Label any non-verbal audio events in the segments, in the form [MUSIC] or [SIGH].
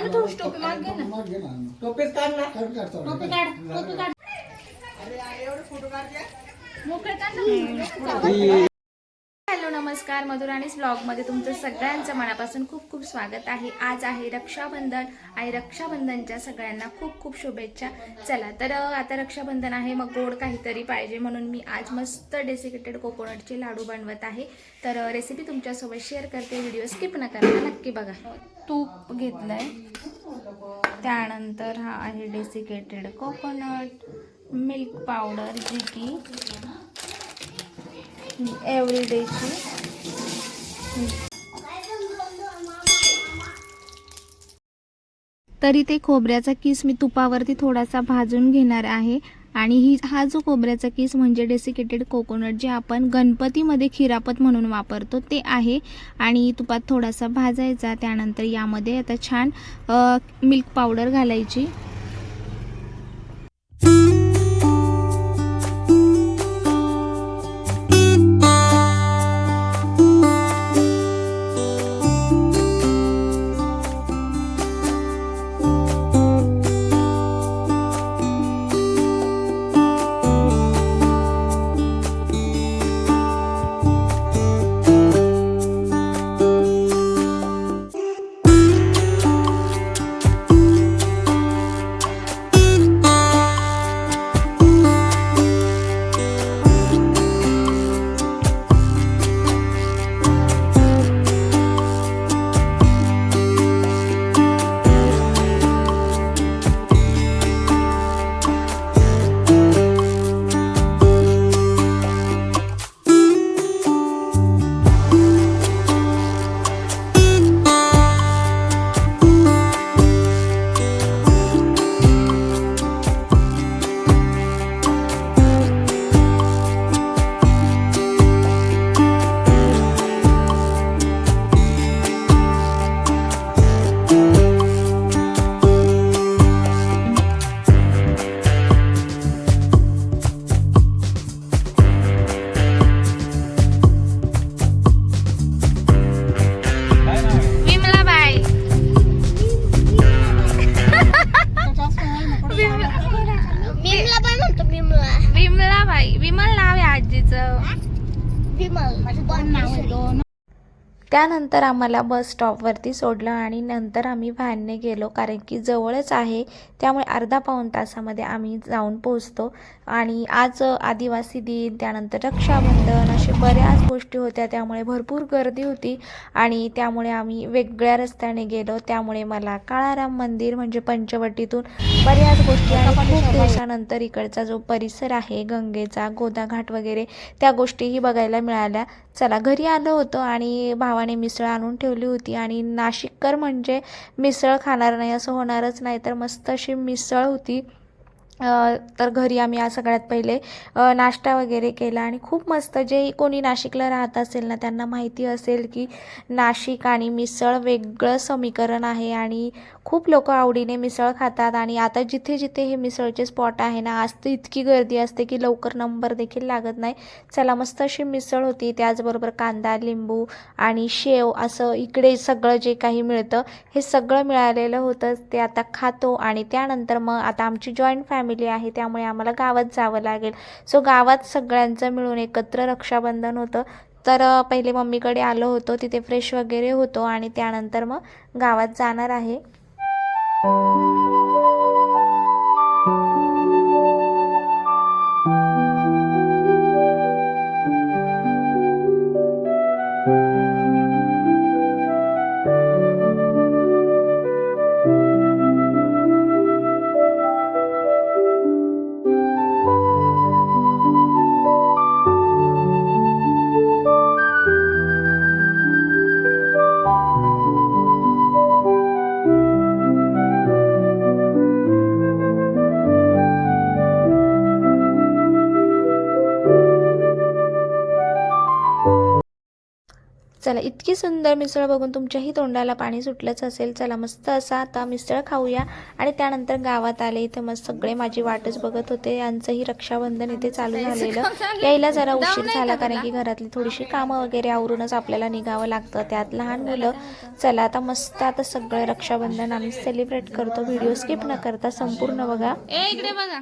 आणि थोडीशी टोपी माग घे ना माग घे ना टोपीच काढ ना काढ काढ थोडं. टोपी काढ टोपी काढ मोकळे काढ ना. नमस्कार मधुराणीस ब्लॉगमध्ये तुमचं सगळ्यांचं मनापासून खूप खूप स्वागत आहे. आज आहे रक्षाबंधन आणि रक्षाबंधनच्या सगळ्यांना खूप खूप शुभेच्छा. चला तर आता रक्षाबंधन आहे मग गोड काहीतरी पाहिजे म्हणून मी आज मस्त डेसिकेटेड कोकोनटचे लाडू बनवत आहे. तर रेसिपी तुमच्यासोबत शेअर करते व्हिडिओ स्किप न करता नक्की बघा. तूप घेतलंय. त्यानंतर हा आहे डेसिकेटेड कोकोनट मिल्क पावडर जी की एव्हरीडेची तरी ते खोबऱ्याचा किस मी तुपावरती थोडासा भाजून घेणार आहे. आणि ही हा जो खोबऱ्याचा किस म्हणजे डेसिकेटेड कोकोनट जे आपण गणपतीमध्ये खिरापत म्हणून वापरतो ते आहे. आणि तुपात थोडासा भाजायचा त्यानंतर यामध्ये आता छान मिल्क पावडर घालायची. विमलाबाई विमल नाव आहे आजीचं. विमल पण नाव आहे. त्यानंतर आम्हाला बस स्टॉपवरती सोडलं आणि नंतर आम्ही व्हॅनने गेलो. कारण की जवळच आहे. त्यामुळे अर्धा पाऊण तासामध्ये आम्ही जाऊन पोहोचतो. आणि आज आदिवासी दिन त्यानंतर रक्षाबंधन असे बऱ्याच गोष्टी होत्या. त्यामुळे भरपूर गर्दी होती. आणि त्यामुळे आम्ही वेगळ्या रस्त्याने गेलो. त्यामुळे मला काळाराम मंदिर म्हणजे पंचवटीतून बऱ्याच गोष्टी खूप दिवसानंतर इकडचा जो परिसर आहे गंगेचा गोदाघाट वगैरे त्या गोष्टीही बघायला मिळाल्या. चला घरी आलो होतो आणि भावाने मिसळ आणून ठेवली होती आणि नाशिककर म्हणजे मिसळ खाणार नाही असं होणारच नाही. तर मस्त अशी मिसळ होती. तर घरी आम्ही आज सगळ्यात पहिले नाश्ता वगैरे केला आणि खूप मस्त जे कोणी नाशिकला राहत असेल ना त्यांना माहिती असेल की नाशिक आणि मिसळ वेगळं समीकरण आहे आणि खूप लोक आवडीने मिसळ खातात आणि आता जिथे जिथे हे मिसळचे स्पॉट आहे ना आज तर इतकी गर्दी असते की लवकर नंबर देखील लागत नाही. चला मस्त अशी मिसळ होती त्याचबरोबर कांदा लिंबू आणि शेव असं इकडे सगळं जे काही मिळतं हे सगळं मिळालेलं होतं ते आता खातो आणि त्यानंतर मग आता आमची जॉईंट फॅमिली आहे त्यामुळे आम्हाला गावात जावं लागेल. सो गावात सगळ्यांचं मिळून एकत्र रक्षाबंधन होतं. तर पहिले मम्मीकडे आलो होतो तिथे फ्रेश वगैरे होतो आणि त्यानंतर मग गावात जाणार आहे. चला इतकी सुंदर मिसळ बघून तुमच्याही तोंडाला पाणी सुटलंच असेल. चला मस्त असा आता मिसळ खाऊया. आणि त्यानंतर गावात आले इथे मस्त सगळे माझी वाटच बघत होते. यांचंही रक्षाबंधन इथे चालू झालेलं. यायला जरा उशीर झाला कारण की घरातली थोडीशी कामं वगैरे आवरूनच आपल्याला निघावं लागतं. त्यात लहान मुलं. चला आता मस्त आता सगळं रक्षाबंधन आम्ही सेलिब्रेट करतो. व्हिडिओ स्किप न करता संपूर्ण बघा. ए इकडे बघा.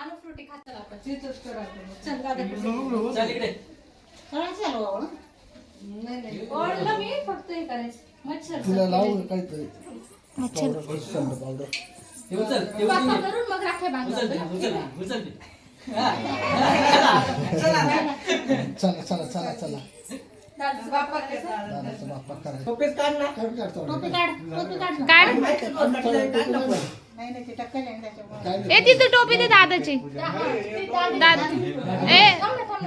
आणू फ्रुटी खात आपण. चल दादा ओळखलं मी फक्त हे करायचं. मच्छर तुला लावू काहीतरी? पापा करून मग राखे बांधला चला चला. चला चला टोपी टोपी काढ. काढ. ए तिथं टोपी दे दादाची. दादा ए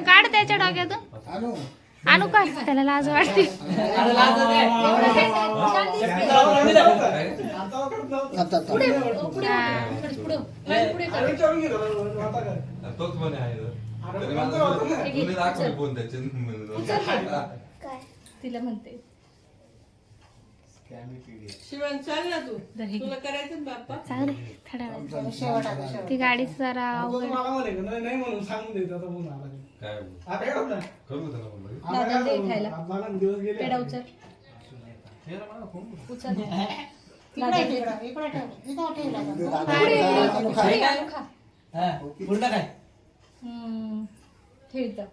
काढ त्याच्या डोक्यात. आणू. आणू का? त्याला लाज वाटते. आता आता. पुढे पुढे पुढे कर. तोच म्हणे आहे. तो. तरी मला जुने दाखवले फोन त्याचे म्हणून. तिला म्हणते. शिवण चाल ना तू. तुला करायचं ना बाप्पा. थोड्या ती गाडी जरा अवघड काय करू का त्याला फोन लगेच? [LAUGHS] दादा दे खायला. पेढा उचल. उचल. दादा दे. आणू खा पुढे आणू खा हम्म. ठेव इथं.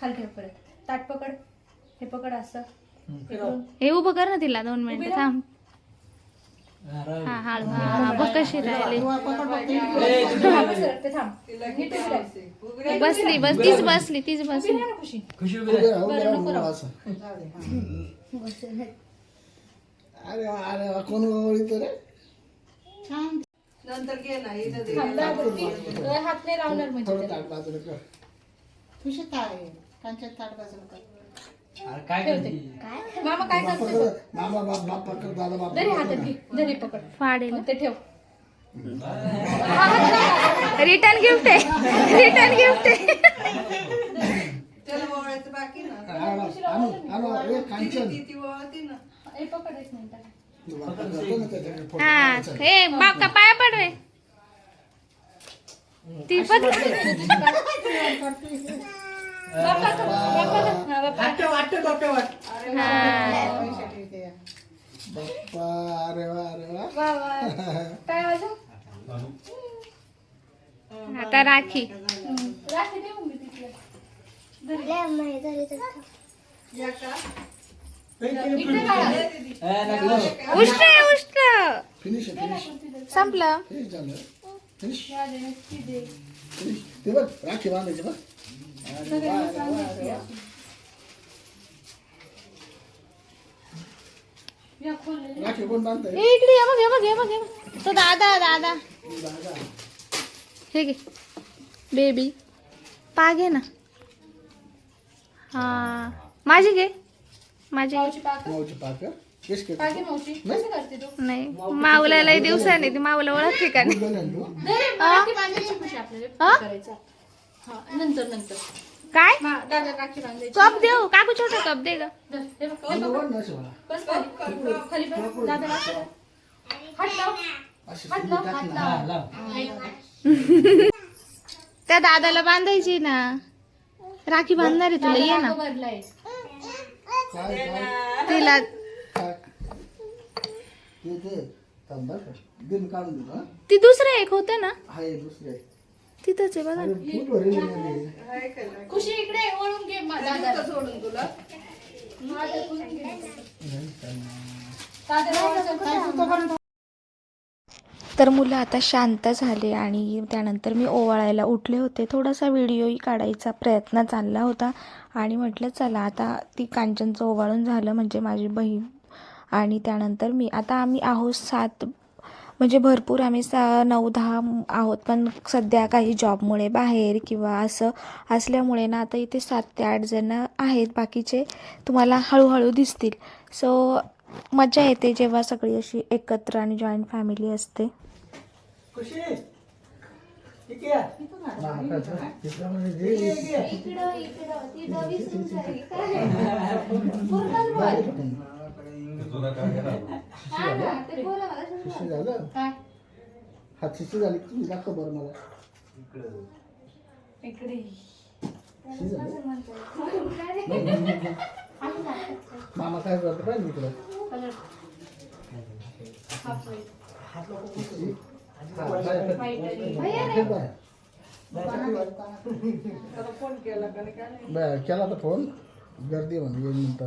खाली ठेव परत. ताट पकड. हे पकड असं. हे उभं कर ना तिला दोन मिनिटं थांब. हा हा हा बघ कशी राहिली. बसली बस तीच बसली तीच बसली. अरे अरे कोण नंतर हात नाही लावणार म्हणजे थोडं ठेवते मामा काय. मामा बाप बाप पकड दादा बाप दरी हातात घे दरी पकड. फाडेल. मग ते ठेव. रिटर्न गिफ्ट आहे. रिटर्न गिफ्ट आहे. त्याला ओवाळायचं बाकी ना. आणू आणू आणू अरे कांचन. ती ती ओवाळते ना. हे पकड एक मिनिट. तू वापर करतो ना त्याच्याकडे फोटो हा काढायचा. हे बाप का पाया पड रे ती फक्त [LAUGHS] [LAUGHS] बाप्पा अरे वा अरे वा. वा, वा. काय वाजव आता राखी. देऊ मी फिनिश आहे फिनिश संपलं. फिनिश झालं. फिनिश या दे, ती दे. फिनिश ते बघ राखी बांधायची बघ. इकडे ये बघ हे बघ हे बघ हे बघ. तो दादा दादा. हे घे. बेबी पा घे ना. हा. माझी घे. माझी नाही? माऊला लय दिवसाने ती माऊला ओळखते का नाही? हा? हा? नंतर नंतर. काय? मा- दादा राखी बांधायची. कप देऊ? काकू छोटा कप दे ग. धर, हे बघ, हे बोल बघ. ना शिवाला बस खाली खाली बस. दादा राखी बांध. हात लाव. अशी हात सुरी लाव. टाक हात ना लाव. त्या दादाला बांधायची ना. राखी बांधणार आहे तुला ये ना. भरलाय तिला ते ते थांब बरं का. बिन काढून देतो हा? ती दुसरं एक होतं ना. हाय दुसरे तिथंच आहे बघा. खुशी इकडे ओळून घे दादा. सोडून तुला. दादा. तर मुलं आता शांत झाले आणि त्यानंतर मी ओवाळायला उठले होते. थोडासा व्हिडिओही काढायचा प्रयत्न चालला होता. आणि म्हटलं चला आता ती कांचनचं ओवाळून झालं म्हणजे माझी बहीण. आणि त्यानंतर मी आता आम्ही आहोत सात म्हणजे भरपूर आम्ही सा नऊ दहा आहोत पण सध्या काही जॉबमुळे बाहेर किंवा असं असल्यामुळे ना आता इथे सात ते आठ जण आहेत. बाकीचे तुम्हाला हळूहळू दिसतील. सो मजा येते जेव्हा सगळी अशी एकत्र आणि जॉईंट फॅमिली असते. काय झालं? काय काय हा शिशी. झालं काय शिशी की तुम्ही दाखव बरं मला इकडे शिशी झाली. मामा काय करतो काय इकडं. शिशी. हा, हे. बाहेर. फोन केला का नाही काय नाही बाहेर केला तर फोन गर्दी म्हणजे येईल नंतर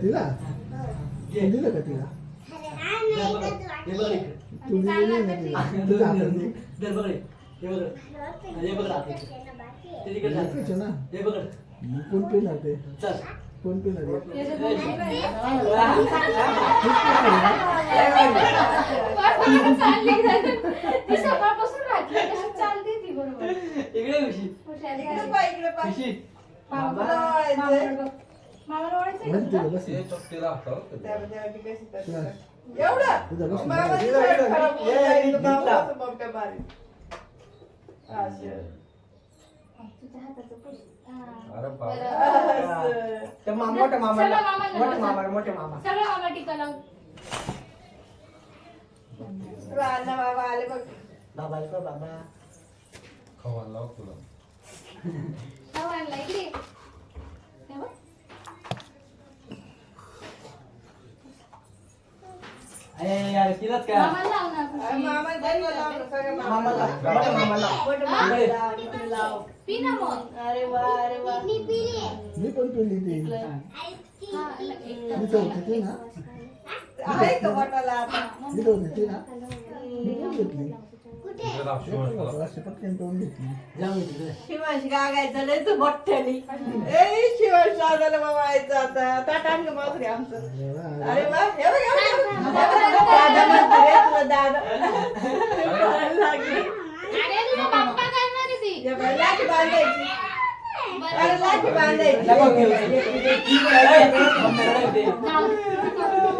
तिला हे बघ हे बघ इकडे. तू दिली ना तिला. तुझ्या हातात दे. दर बघ रे. बघ रे. बघ रे हात इकडे. ते तिकडे जा. एकच आहे ना. मग कोण पिणार ते चल कोण पिणार. ती सकाळपासून राहते कशी चालते ती बरोबर इकडे इकडे. पाय इकडे पाय मामाला ओळखायचं का? तिला. एवढं मामाची सवय. खराब होऊन जाईल. असं. तुझ्या हाताचं. हा. अरे बाप. असं. मोठ्या मामाला मोठ्या मोठ्या मामा मामा टीका अण्णा बाबा आले बघ बाबा बाबा खवायला लाव तुला. आणला इकडे. अरे यार किलत काय? मामाला लाव ना. पी ना मग. अरे वा अरे वा. मी पिली. मी पण पिली ती. हा, एक मी तर होती ती ना. आहे का बॉटल आता? मी तर होती ती ना. मी पण घेतली. शिवाशी गागायचं लय तू मोठ्यानी. ए शिवाश दादाला बाबा यायचं आता. ताटान का मासरी आमचं. अरे वा हे बघ, हे बघ, हे बघ. दादा म्हणतो रे तुला दादा. लागली. अरे तुझा पप्पा करणार आहे ती. हे बघ, लाठी बांधायची. अरे लाठी बांधायची घेऊ. अरे, मम्मी रडते.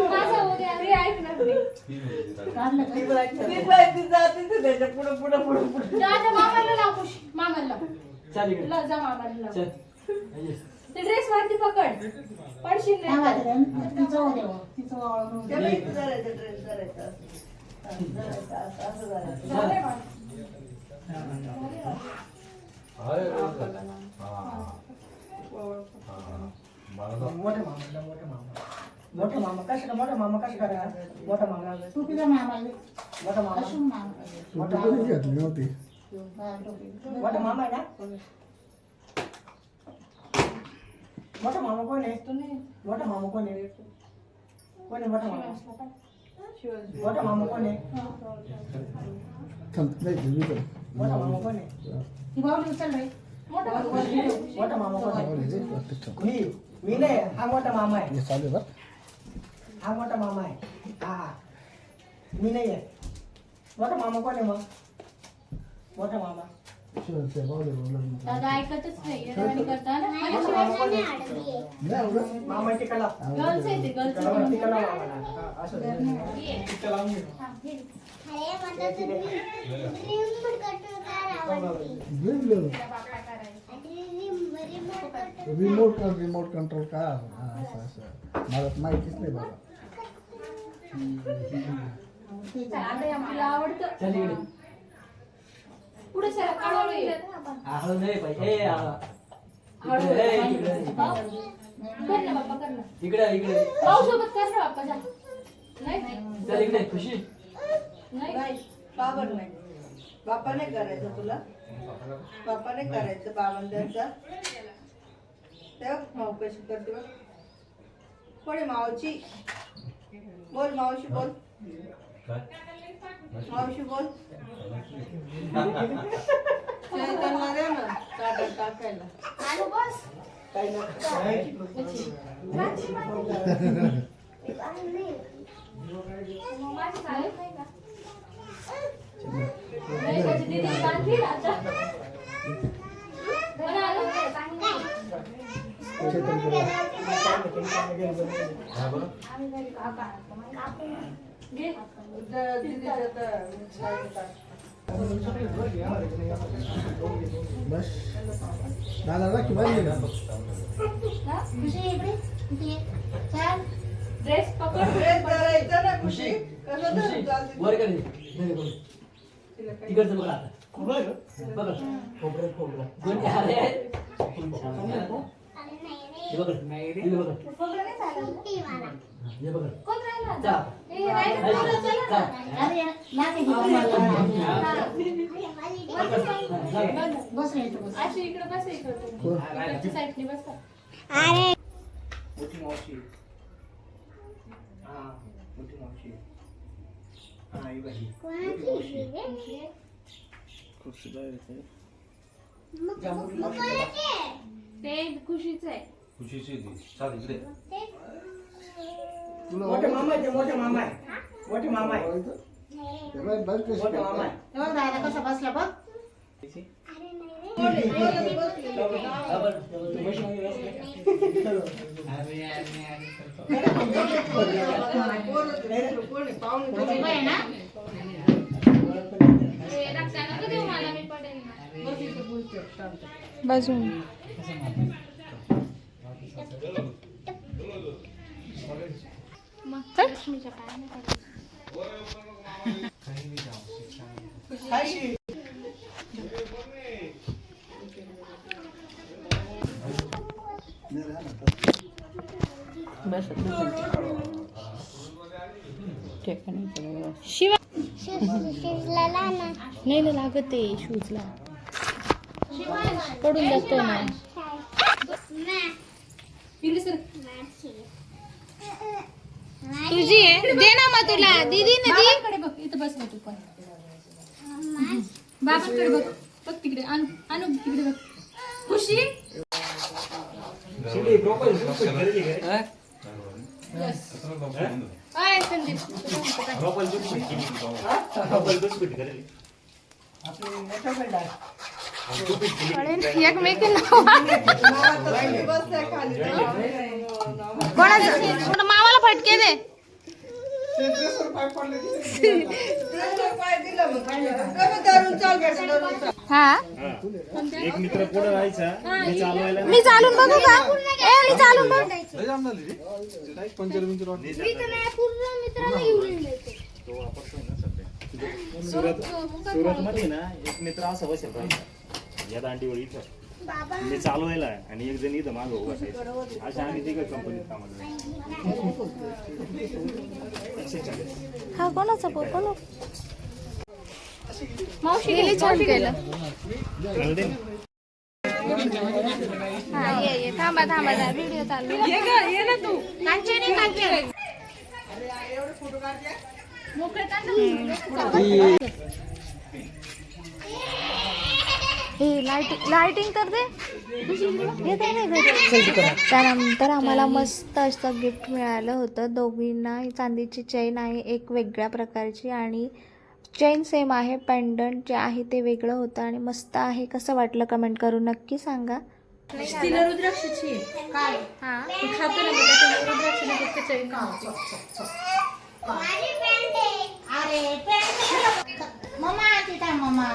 माझं उद्या रे ऐकणार नाही ती बाई जाते त्याच्या पुढं पुढं पुढं पुढं दादा मामाला लाव खुशी मामाला लाव चल इकडे लाव, जा मामाला लाव चल ये. ते ड्रेस वरती पकड पडशील नाही तर. धरायचं ड्रेस धरायचं असं. हा, धरायचं असं, असं धरायचं. झालंय बा. अरे हा हा मला लाव. मोठ्या मामाला मोठ्या मामा मोठा मामा कशा मोठा मामा कशा करा मोठा मामा मोठा मामा सुट्टी कधी घेतली नव्हती मोठा मामा आहे ना मोठा मामा कोण आहे मोठा मामा कोण आहे कोण आहे मोठा मामा मोठा मामा कोण आहे थांब नाही ठेवली तर मोठा मामा कोण आहे मोठा भाऊ. मोठा मामा कोण आहे आवडली रे, वाटतं ठेव. मी मी नाही हा मोठा मामा आहे हे हा मोठा मामा आहे. हा हा. मी नाही आहे मोठा मामा कोण आहे मग? मोठा मामा. शिवाय बावले लग्न दादा ऐकतच नाही येड्यावानी करता ना? आणि मोठा शिवाय मामा कोण आहे? नाही आवडत मामा टिका लाव गर्ल्स आहे ते गर्ल्स टिका लाव, टिका लाव मामाला. हा, असं टिका लावून घे. अरे मला तर रिमोट कंट्रोल कार आवडते. ड्रीम आणि रिम- remote control remote remote control का? हा, असं असं. मला तर माहितीच नाही बाबा. आवडतं चल इकडे. पुढे सर काढून ये. हा, हळू नाही पाहिजे ए, हा. इकडे, ए, इकडे, कर ना बाप्पा कर ना. इकडे इकडे. भाऊ सोबत कर ना बाप्पा जा. नाही चल इकडे खुशी. नाही. नाही बाबर नाही. बापा नाही करायचं तुला. बापा नाही करायचं बाबांचा तेव्हा माऊ कशी करते बघ. कोणी मावची बोल मावशी बोल. काय मावशी बोल. चैतन्यला दे ना ताटात टाकायला. काही नाही. बस. दादा ना की बाई ड्रेस पकड ड्रेस धरायचा ना खुशी कसं वर कधी तिकडचं बघा आता. बघा. खोबरं खोबरं अशी इकडे बसा इकडे इकडच्या साईडने बसा. मोठी मावशी. हा मोठी मावशी. हा ही बाई. ते खुशीच आहे. खुशीची ती चाल इकडे मोठे मामा आहे ते मोठे मामा आहे मोठे मामा आहे ते बाई बस कशी मोठे मामा करते. आहे हा बरं, तू बशी मध्ये बस. शिवा नाही ना लागत आहे शूजला पडून जातो ना इकडे सर तुझी आहे. दे ना मग तुला. दीदी ना दी. बाबांकडे बघ. इथं बस ना तू पण. बाबांकडे बघ. बघ तिकडे. आणू आणू तिकडे बघ. खुशी? काय? हा? आय संदीप. आपली मोठा बेल्ट कोणाचं मामाला फटके दे. हा? एक मित्र पुढे राहायचा. मी चालवायला मी चालून बघू का? ए मी चालून बघ. सुरत सुरत मध्ये ना एक मित्र असा बसेल या दांडीवर इथं. मी चालवायला आणि एक जण इथं मागं उभा असायचा अशा आम्ही तिघं कंपनीत कामाला. हा कोणाचा कोण मावशी गेली छान केलं? हा ये ये थांबा थांबा व्हिडिओ चालू. ये ना तू. कांचनी कांचन मोकळे हे लाइटिंग लाइटिंग तर दे. त्यानंतर आम्हाला मस्त असं गिफ्ट मिळालं होतं. दोघींना चांदीची चेन आहे एक वेगळ्या प्रकारची आणि चेन सेम आहे. पेंडंट जे आहे ते वेगळं होतं आणि मस्त आहे. कसं वाटलं कमेंट करून नक्की सांगा. तिला रुद्राक्षाची काय? हा? खातो ना चैन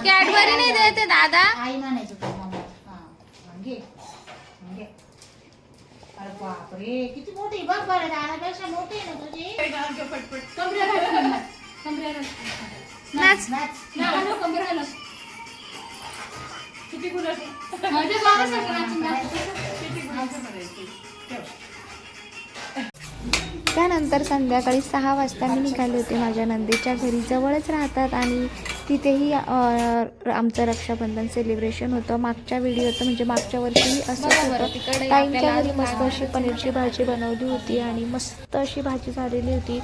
कॅडबरी देते दादा. आई म्हणायचं तो मम्मा हा घे घे. अरे बापरे किती मोठी बघ बरं दाण्यापेक्षा मोठी आहे ना तुझी. नाच त्यानंतर संध्याकाळी सहा वाजता मी निघाले होते माझ्या नंदेच्या घरी. जवळच राहतात आणि तिथेही आमचं रक्षाबंधन सेलिब्रेशन होतं. मागच्या व्हिडिओचं म्हणजे मागच्या वर्षीही असंच बरं, होतं ताईंच्या घरी मस्त अशी पनीरची भाजी बनवली होती आणि मस्त अशी भाजी झालेली होती.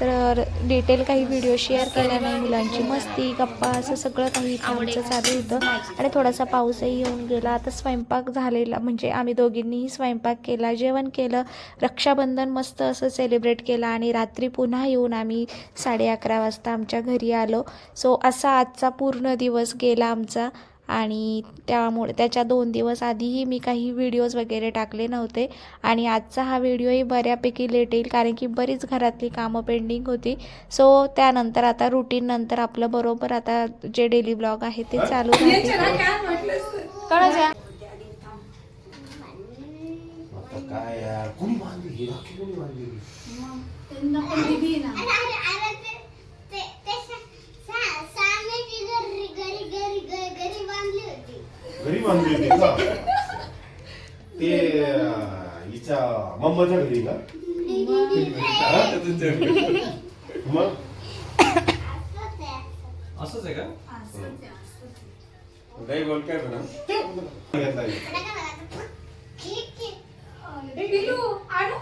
तर डिटेल काही व्हिडिओ शेअर केला नाही मुलांची. मस्ती गप्पा असं सगळं काही आमचं चालू होतं. आणि थोडासा पाऊसही येऊन गेला. आता स्वयंपाक झालेला म्हणजे आम्ही दोघींनीही स्वयंपाक केला जेवण केलं. रक्षाबंधन मस्त असं सेलिब्रेट केलं आणि रात्री पुन्हा येऊन आम्ही साडे अकरा वाजता आमच्या घरी आलो. सो असा आजचा पूर्ण दिवस गेला आमचा. आणि त्यामुळे त्याच्या दोन दिवस आधीही मी काही व्हिडिओज वगैरे टाकले नव्हते. आणि आजचा हा व्हिडिओही बऱ्यापैकी लेट येईल कारण की बरीच घरातली कामं पेंडिंग होती. सो त्यानंतर आता रुटीन नंतर आपलं बरोबर आता जे डेली ब्लॉग आहे ते चालू राहते काय यार कोणी बांधली ही राखी कोणी बांधली अरे अरे अरे ते ते ते सा- सा- सामेची घरी घरी घरी घरी घरी बांधली होती घरी बांधली होती का ते हिच्या मम्माच्या घरी का हा? मग? असंच आहे का? काही बोल काय मॅडम घेतला आणू.